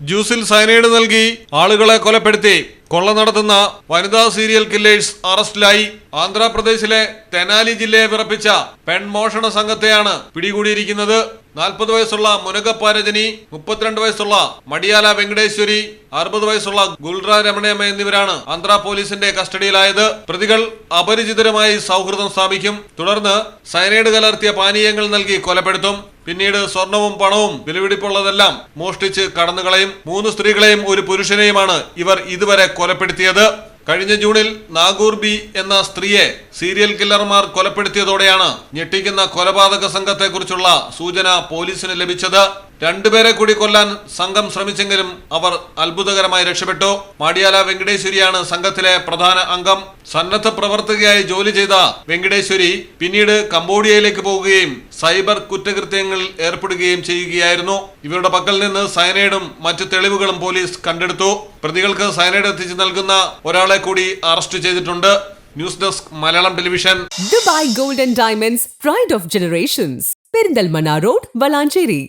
ജ്യൂസിൽ cyanide നൽകി ആളുകളെ കൊലപ്പെടുത്തി. കൊള്ള നടത്തുന്ന വനിതാ സീരിയൽ കില്ലേഴ്സ് അറസ്റ്റിലായി ആന്ധ്രാപ്രദേശിലെ തെനാലി ജില്ലയെ വിറപ്പിച്ച പെൺമോഷണ സംഘത്തെയാണ് പിടികൂടിയിരിക്കുന്നത്. നാൽപ്പത് വയസ്സുള്ള മുനകപ്പ രജനി മുപ്പത്തിരണ്ട് വയസ്സുള്ള മടിയാല വെങ്കടേശ്വരി അറുപത് വയസ്സുള്ള ഗുൽറ രമണയമ്മ എന്നിവരാണ് ആന്ധ്ര പോലീസിന്റെ കസ്റ്റഡിയിലായത്. പ്രതികൾ അപരിചിതരുമായി സൗഹൃദം സ്ഥാപിക്കും. തുടർന്ന് സയനൈഡ് കലർത്തിയ പാനീയങ്ങൾ നൽകി കൊലപ്പെടുത്തും. പിന്നീട് സ്വർണവും പണവും വിലപിടിപ്പുള്ളതെല്ലാം മോഷ്ടിച്ച് കടന്നുകളയും മൂന്ന് സ്ത്രീകളെയും ഒരു പുരുഷനെയുമാണ് ഇവർ ഇതുവരെ കൊലപ്പെടുത്തിയത്. കഴിഞ്ഞ ജൂണിൽ നാഗൂർ ബി എന്ന സ്ത്രീയെ സീരിയൽ കില്ലർമാർ കൊലപ്പെടുത്തിയതോടെയാണ് ഞെട്ടിക്കുന്ന കൊലപാതക സംഘത്തെക്കുറിച്ചുള്ള സൂചന പോലീസിന് ലഭിച്ചത്. രണ്ടുപേരെ കൂടി കൊല്ലാൻ സംഘം ശ്രമിച്ചെങ്കിലും അവർ അത്ഭുതകരമായി രക്ഷപ്പെട്ടു. മാടിയാല വെങ്കടേശ്വരിയാണ് സംഘത്തിലെ പ്രധാന അംഗം. സന്നദ്ധ പ്രവർത്തകയായി ജോലി ചെയ്ത വെങ്കടേശ്വരി പിന്നീട് കംബോഡിയയിലേക്ക് പോവുകയും സൈബർ കുറ്റകൃത്യങ്ങളിൽ ഏർപ്പെടുകയും ചെയ്യുകയായിരുന്നു. ഇവരുടെ പക്കൽ നിന്ന് സയനൈഡും മറ്റു തെളിവുകളും പോലീസ് കണ്ടെടുത്തു. പ്രതികൾക്ക് സയനൈഡ് എത്തിച്ചു നൽകുന്ന ഒരാളെ കൂടി അറസ്റ്റ് ചെയ്തിട്ടുണ്ട്. News desk Malayalam television. Dubai golden diamonds pride of generations Perinthalmanna road Valanchery